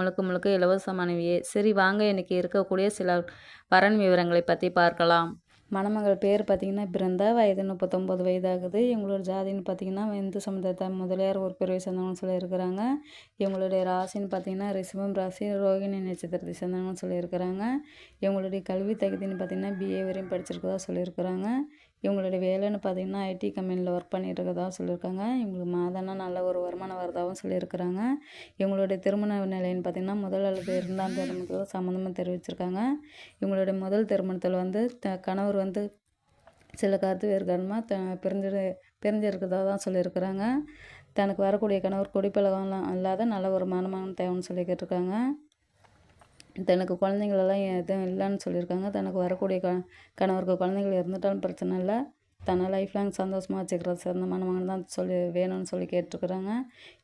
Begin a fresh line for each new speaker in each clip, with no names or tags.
முழுக்க முழுக்க இலவசமானவையே சரி வாங்க. இன்றைக்கி இருக்கக்கூடிய சில வரன் விவரங்களை பற்றி பார்க்கலாம். மணமகள் பேர் பார்த்திங்கன்னா பிருந்தா. வயது முப்பத்தொம்போது வயதாகுது. இவங்களோட ஜாதின்னு பார்த்திங்கன்னா இந்து சமுதாயத்தை முதலியார் ஒரு பிரிவை சேர்ந்தவங்கன்னு சொல்லியிருக்கிறாங்க. இவங்களுடைய ராசின்னு பார்த்திங்கன்னா ரிஷபம் ராசி ரோகிணி நட்சத்திரத்தை சேர்ந்தவங்கன்னு சொல்லியிருக்கிறாங்க. இவங்களுடைய கல்வி தகுதின்னு பார்த்திங்கன்னா பிஏ வரையும் படிச்சிருக்கதா சொல்லியிருக்கிறாங்க. இவங்களுடைய வேலைன்னு பார்த்திங்கன்னா ஐடி கம்பெனியில் ஒர்க் பண்ணிகிட்ருக்கதா சொல்லியிருக்காங்க. இவங்களுக்கு மாதம்னா நல்ல ஒரு வருமானம் வரதாகவும் சொல்லியிருக்கிறாங்க. இவங்களுடைய திருமண நிலைன்னு பார்த்திங்கன்னா முதல் அல்லது இரண்டாம் திருமணத்தில் சம்மந்தமாக தெரிவிச்சிருக்காங்க. இவங்களுடைய முதல் திருமணத்தில் வந்து த கணவர் வந்து சில கருத்து வேறுகாரணமாக த பிரிஞ்சு பிரிஞ்சிருக்கிறதா தான் சொல்லியிருக்கிறாங்க. தனக்கு வரக்கூடிய கணவர் குடிப்பழகம்லாம் இல்லாத நல்ல ஒரு மனமான தேவைன்னு சொல்லி கேட்டிருக்காங்க. தனக்கு குழந்தைங்களெல்லாம் எதுவும் இல்லைன்னு சொல்லியிருக்காங்க. தனக்கு வரக்கூடிய க கணவருக்கு குழந்தைகள் இருந்துட்டாலும் பிரச்சனை இல்லை. தன்னை லைஃப் லாங் சந்தோஷமாக வச்சுக்கிறது சிறந்த மணமகன் தான் சொல்லி வேணும்னு சொல்லி கேட்டிருக்குறாங்க.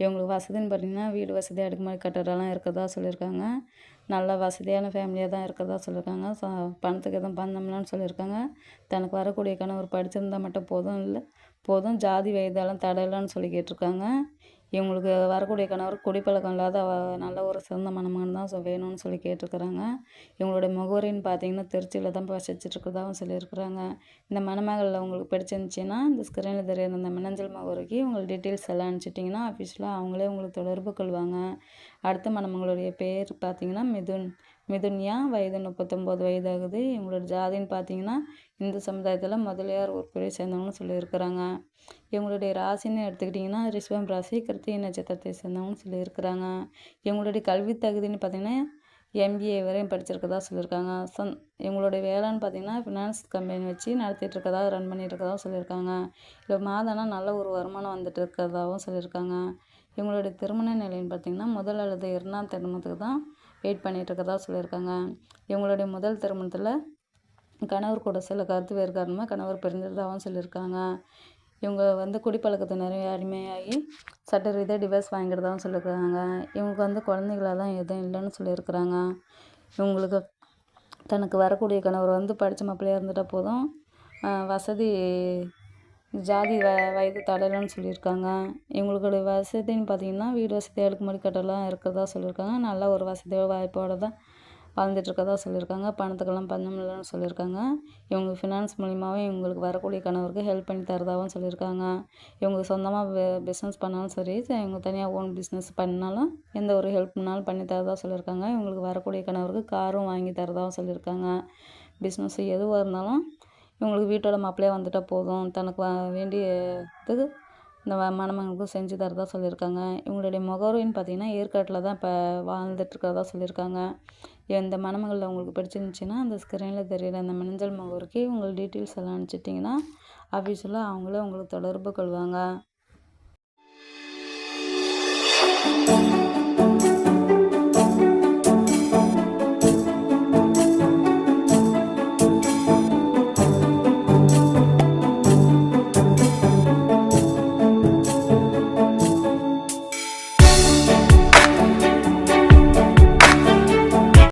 இவங்களுக்கு வசதின்னு பார்த்தீங்கன்னா வீடு வசதி அடுக்குமாடி கட்டடம்லாம் இருக்கிறதா சொல்லியிருக்காங்க. நல்ல வசதியான ஃபேமிலியாக தான் இருக்கிறதா சொல்லியிருக்காங்க. ச பணத்துக்கு எதுவும் பந்தம்லான்னு சொல்லியிருக்காங்க. தனக்கு வரக்கூடிய கணவர் படிச்சிருந்தால் மட்டும் போதும் இல்லை போதும். ஜாதி வயதெல்லாம் தடையிலான்னு சொல்லி கேட்டிருக்காங்க. இவங்களுக்கு வரக்கூடிய கணவர் குடிப்பழக்கம் இல்லாத நல்ல ஒரு சிறந்த மணமகன் தான் ஸோ வேணும்னு சொல்லி கேட்டிருக்கிறாங்க. இவங்களுடைய முகவரின்னு பார்த்தீங்கன்னா திருச்சியில் தான் வசிச்சுட்ருக்கிறதாகவும் சொல்லியிருக்கிறாங்க. இந்த மணமகளில் உங்களுக்கு பிடிச்சிருந்துச்சின்னா இந்த ஸ்க்ரீனில் தெரியுற இந்த மினஞ்சல் முகவரிக்கு உங்களுக்கு டீட்டெயில்ஸ் எல்லாம் அனுப்பிச்சிட்டிங்கன்னா ஆஃபீஸில் அவங்களே உங்களுக்கு தொடர்பு கொள்வாங்க. அடுத்த மணமகளுடைய பேர் பார்த்தீங்கன்னா மிதுன். மிதுன்யா வயது முப்பத்தொம்போது வயதாகுது. இவங்களோட ஜாதின்னு பார்த்தீங்கன்னா இந்து சமுதாயத்தில் முதலியார் உறுப்பினை சேர்ந்தவங்கன்னு சொல்லியிருக்கிறாங்க. இவங்களுடைய ராசின்னு எடுத்துக்கிட்டிங்கன்னா ரிஷபம் ராசி கிருத்திகை நட்சத்திரத்தை சேர்ந்தவங்கன்னு சொல்லியிருக்கிறாங்க இவங்களுடைய கல்வி தகுதின்னு பார்த்திங்கன்னா எம்பிஏ வரையும் படிச்சிருக்கதா சொல்லியிருக்காங்க. சந் இவங்களுடைய வேலைன்னு பார்த்திங்கன்னா ஃபினான்ஸ் கம்பெனி வச்சு நடத்திட்டு இருக்கதா ரன் பண்ணிட்டு இருக்கதா சொல்லியிருக்காங்க. இல்லை மாதம்னா நல்ல ஒரு வருமானம் வந்துட்டு இருக்கிறதாகவும் சொல்லியிருக்காங்க. இவங்களுடைய திருமண நிலைன்னு பார்த்திங்கன்னா முதல் அல்லது இரண்டாம் திருமணத்துக்கு தான் வெயிட் பண்ணிகிட்ருக்கதா சொல்லியிருக்காங்க. இவங்களுடைய முதல் திருமணத்தில் கணவர் கூட சில கருத்து வேறு காரணமாக கணவர் பிரிஞ்சிருந்தாகவும் சொல்லியிருக்காங்க. இவங்க வந்து குடிப்பழக்கத்தினர் நிறைய அடிமையாகி சட்ட ரீதியாக டிவைஸ் வாங்கிக்கிறதாகவும் சொல்லியிருக்காங்க இவங்களுக்கு வந்து குழந்தைகளெல்லாம் எதுவும் இல்லைன்னு சொல்லியிருக்கிறாங்க. இவங்களுக்கு தனக்கு வரக்கூடிய கணவர் வந்து படித்த மாப்பிள்ளையாக இருந்துட்டால் போதும். வசதி ஜாதி வ வயது தடையிலன்னு சொல்லியிருக்காங்க. இவங்களுடைய வசதின்னு பார்த்திங்கன்னா வீடு வசதி அடுக்குமாடி கட்டலாம் இருக்கிறதா சொல்லியிருக்காங்க. நல்ல ஒரு வசதியோட வாய்ப்போடு தான் வாழ்ந்துட்டுருக்கதா சொல்லியிருக்காங்க பணத்துக்கெல்லாம் பஞ்சம் இல்லைன்னு சொல்லியிருக்காங்க. இவங்க ஃபினான்ஸ் மூலியமாகவும் இவங்களுக்கு வரக்கூடிய கணவருக்கு ஹெல்ப் பண்ணி தரதாகவும் சொல்லியிருக்காங்க. இவங்க சொந்தமாக பிஸ்னஸ் பண்ணாலும் சரி இவங்க தனியாக ஓன் பிஸ்னஸ் பண்ணாலும் எந்த ஒரு ஹெல்ப்னாலும் பண்ணி தரதாக சொல்லியிருக்காங்க. இவங்களுக்கு வரக்கூடிய கணவருக்கு காரும் வாங்கி தரதாகவும் சொல்லியிருக்காங்க. பிஸ்னஸ் எதுவாக இருந்தாலும் இவங்களுக்கு வீட்டோட மாப்பிள்ளையே வந்துட்டால் போதும். தனக்கு வேண்டியதுக்கு இந்த மணமகனுக்கும் செஞ்சு தரதாக சொல்லியிருக்காங்க. இவங்களுடைய முகவரின்னு பார்த்தீங்கன்னா ஏற்காட்டில் தான் இப்போ வாழ்ந்துட்டுருக்கிறதா சொல்லியிருக்காங்க. இந்த மணமகள் உங்களுக்கு பிடிச்சிருந்துச்சின்னா அந்த ஸ்க்ரீனில் தெரியிற அந்த மின்னஞ்சல் முகவரிக்கு உங்கள் டீட்டெயில்ஸ் எல்லாம் அனுப்பிச்சிட்டிங்கன்னா ஆஃபீஸில் அவங்களே உங்களுக்கு தொடர்பு கொள்வாங்க.